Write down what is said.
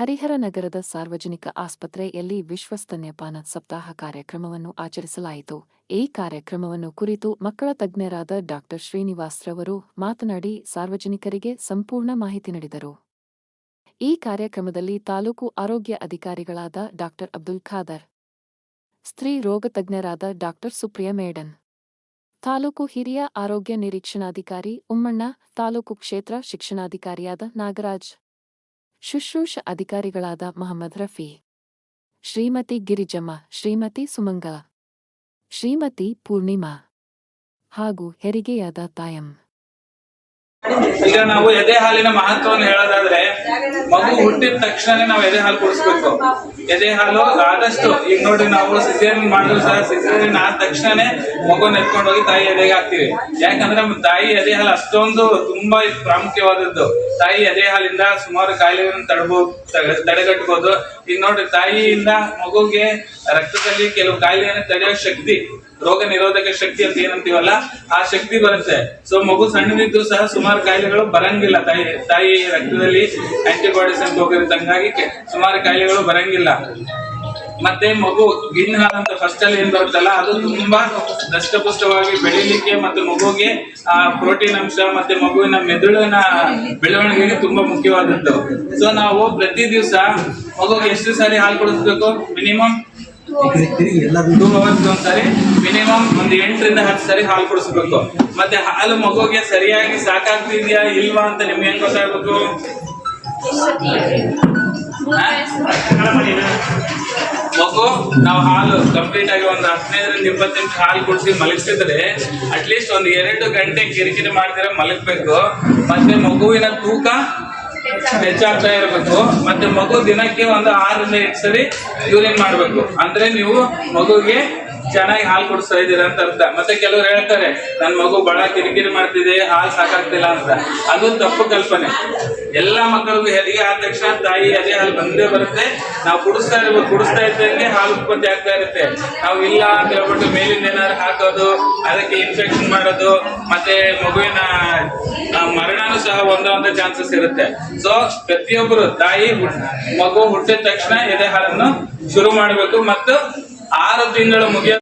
ಹರಿಹರ ನಗರದ ಸಾರ್ವಜನಿಕ ಆಸ್ಪತ್ರೆಯಲ್ಲಿ ವಿಶ್ವಸ್ತನ್ಯಪಾನ ಸಪ್ತಾಹ ಕಾರ್ಯಕ್ರಮವನ್ನು ಆಚರಿಸಲಾಯಿತು. ಈ ಕಾರ್ಯಕ್ರಮವನ್ನು ಕುರಿತು ಮಕ್ಕಳ ತಜ್ಞರಾದ ಡಾಕ್ಟರ್ ಶ್ರೀನಿವಾಸ್ರವರು ಮಾತನಾಡಿ ಸಾರ್ವಜನಿಕರಿಗೆ ಸಂಪೂರ್ಣ ಮಾಹಿತಿ ನೀಡಿದರು. ಈ ಕಾರ್ಯಕ್ರಮದಲ್ಲಿ ತಾಲೂಕು ಆರೋಗ್ಯ ಅಧಿಕಾರಿಗಳಾದ ಡಾಕ್ಟರ್ ಅಬ್ದುಲ್ ಖಾದರ್, ಸ್ತ್ರೀ ರೋಗ ತಜ್ಞರಾದ ಡಾಕ್ಟರ್ ಸುಪ್ರಿಯ ಮೇಡನ್, ತಾಲೂಕು ಹಿರಿಯ ಆರೋಗ್ಯ ನಿರೀಕ್ಷಣಾಧಿಕಾರಿ ಉಮ್ಮಣ್ಣ, ತಾಲೂಕು ಕ್ಷೇತ್ರ ಶಿಕ್ಷಣಾಧಿಕಾರಿಯಾದ ನಾಗರಾಜ್ ಶುಶ್ರೂಷ ಅಧಿಕಾರಿಗಳಾದ ಮಹಮ್ಮದ್ ರಫಿ, ಶ್ರೀಮತಿ ಗಿರಿಜಮ್ಮ, ಶ್ರೀಮತಿ ಸುಮಂಗಲ, ಶ್ರೀಮತಿ ಪೂರ್ಣಿಮಾ ಹಾಗೂ ಹೆರಿಗೆಯಾದ ತಾಯಂ. ಈಗ ನಾವು ಎದೆ ಹಾಲಿನ ಮಹತ್ವವನ್ನು ಹೇಳೋದಾದ್ರೆ, ಮಗು ಹುಟ್ಟಿದ ತಕ್ಷಣ ನಾವು ಎದೆ ಹಾಲು ಕುಡಿಸ್ಬೇಕು. ಎದೆ ಹಾಲು ಆದಷ್ಟು, ಈಗ ನೋಡಿ ನಾವು ಸಿಸೇರಿಯನ್ ಮಾಡಿದ್ರು ಸಹ ಸಿಸೇರಿಯನ್ ಆದ ತಕ್ಷಣನೇ ಮಗು ಎತ್ಕೊಂಡು ಹೋಗಿ ತಾಯಿ ಎದೆಗೆ ಹಾಕ್ತಿವಿ. ಯಾಕಂದ್ರೆ ತಾಯಿ ಎದೆ ಹಾಲು ಅಷ್ಟೊಂದು ತುಂಬಾ ಪ್ರಾಮುಖ್ಯವಾದದ್ದು. ತಾಯಿ ಎದೆ ಹಾಲಿಂದ ಸುಮಾರು ಕಾಯಿಲೆಗಳನ್ನು ತಡಬೋ, ತಡೆ- ತಡೆಗಟ್ಟಬಹುದು ಈಗ ನೋಡ್ರಿ, ತಾಯಿಯಿಂದ ಮಗುಗೆ ರಕ್ತದಲ್ಲಿ ಕೆಲವು ಕಾಯಿಲೆಯನ್ನು ತಡೆಯೋ ಶಕ್ತಿ, ರೋಗ ನಿರೋಧಕ ಶಕ್ತಿ ಅಂತ ಏನಂತೀವಲ್ಲ, ಆ ಶಕ್ತಿ ಬರುತ್ತೆ. ಸೊ ಮಗು ಸಣ್ಣದಿದ್ದು ಸಹ ಸುಮಾರು ಕಾಯಿಲೆಗಳು ಬರಂಗಿಲ್ಲ. ತಾಯಿ ತಾಯಿ ರಕ್ತದಲ್ಲಿ ಆಂಟಿಬಾಡೀಸ್ ಅಂತ ಹೋಗಿರುತ್ತೆ ಸುಮಾರು ಕಾಯಿಲೆಗಳು ಬರಂಗಿಲ್ಲ. ಮತ್ತೆ ಮಗು ಗಿನ್ ಹಾಲು ಅಂತ ಫಸ್ಟ್ ಅಲ್ಲಿ ಏನ್ ಬರುತ್ತಲ್ಲ ಅದು ತುಂಬಾ ದಷ್ಟಪುಷ್ಟವಾಗಿ ಬೆಳಿಲಿಕ್ಕೆ ಮತ್ತು ಮಗುಗೆ ಆ ಪ್ರೋಟೀನ್ ಅಂಶ ಮತ್ತೆ ಮಗುವಿನ ಮೆದುಳಿನ ಬೆಳವಣಿಗೆಗೆ ತುಂಬಾ ಮುಖ್ಯವಾದದ್ದು. ಸೊ ನಾವು ಪ್ರತಿ ದಿವಸ ಮಗುಗೆ ಎಷ್ಟು ಸಾರಿ ಹಾಲು ಕೊಡಿಸ್ಬೇಕು? ಮಿನಿಮಮ್ ಟೂ ಅವರ್ಸ್ ಒಂದ್ಸರಿ ಮಿನಿಮಮ್ ಒಂದು ಎಂಟರಿಂದ ಹತ್ತು ಸಾರಿ ಹಾಲು ಕೊಡಿಸ್ಬೇಕು. ಮತ್ತೆ ಹಾಲು ಮಗುಗೆ ಸರಿಯಾಗಿ ಸಾಕಾಗ್ತಿದ್ಯಾ ಇಲ್ವಾ ಅಂತ ನಿಮ್ಗೆ ಹೆಂಗ್ ಗೊತ್ತಾಗ್ಬೇಕು? ಮಗು ನಾವು ಹಾಲು ಕಂಪ್ಲೀಟ್ ಆಗಿ ಒಂದು ಹದಿನೈದರಿಂದ ಇಪ್ಪತ್ತು ನಿಮಿಷ ಹಾಲು ಕುಡಿಸಿ ಮಲಗಿಸಿದ್ರೆ ಅಟ್ಲೀಸ್ಟ್ ಒಂದು ಎರಡು ಗಂಟೆ ಕಿರಿಕಿರಿ ಮಾಡಿದ್ರೆ ಮಲಗಬೇಕು. ಮತ್ತೆ ಮಗುವಿನ ತೂಕ ಹೆಚ್ಚಾಗ್ತಾ ಇರಬೇಕು. ಮತ್ತೆ ಮಗು ದಿನಕ್ಕೆ ಒಂದು ಆರರಿಂದ ಎಂಟು ಸರಿ ಯೂರಿನ್ ಮಾಡಬೇಕು. ಅಂದ್ರೆ ನೀವು ಮಗುಗೆ ಚೆನ್ನಾಗಿ ಹಾಲು ಕುಡಿಸ್ತಾ ಇದ್ದೀರಾ ಅಂತ ಅರ್ಥ. ಮತ್ತೆ ಕೆಲವರು ಹೇಳ್ತಾರೆ ನನ್ನ ಮಗು ಬಹಳ ಕಿರಿಕಿರಿ ಮಾಡ್ತಿದೆ, ಹಾಲು ಸಾಕಾಗ್ತಿಲ್ಲ ಅಂತ. ಅದು ತಪ್ಪು ಕಲ್ಪನೆ. ಎಲ್ಲ ಮಕ್ಕಳಿಗೂ ಹೆರಿಗೆ ಆದ ತಕ್ಷಣ ತಾಯಿ ಅದೇ ಹಾಲು ಬಂದೇ ಬರುತ್ತೆ. ನಾವು ಕುಡಿಸ್ತಾ ಇರ್ಬೇಕು ಕುಡಿಸ್ತಾ ಇದ್ದಂಗೆ ಹಾಲು ಉತ್ಪತ್ತಿ ಆಗ್ತಾ ಇರುತ್ತೆ. ನಾವು ಇಲ್ಲ ಅಂತ ಹೇಳ್ಬಿಟ್ಟು ಮೇಲಿಂದ ಏನಾದ್ರು ಹಾಕೋದು, ಅದಕ್ಕೆ ಇನ್ಫೆಕ್ಷನ್ ಮಾಡೋದು, ಮತ್ತೆ ಮಗುವಿನ ಮರಣನು ಸಹ ಹೊಂದುವಂತ ಚಾನ್ಸಸ್ ಇರುತ್ತೆ. ಸೊ ಪ್ರತಿಯೊಬ್ಬರು ತಾಯಿ, ಮಗು ಹುಟ್ಟಿದ ತಕ್ಷಣ ಎದೆ ಹಾಲನ್ನು ಶುರು ಮಾಡಬೇಕು ಮತ್ತು ಆರು ತಿಂಗಳು ಮುಗಿಯೋ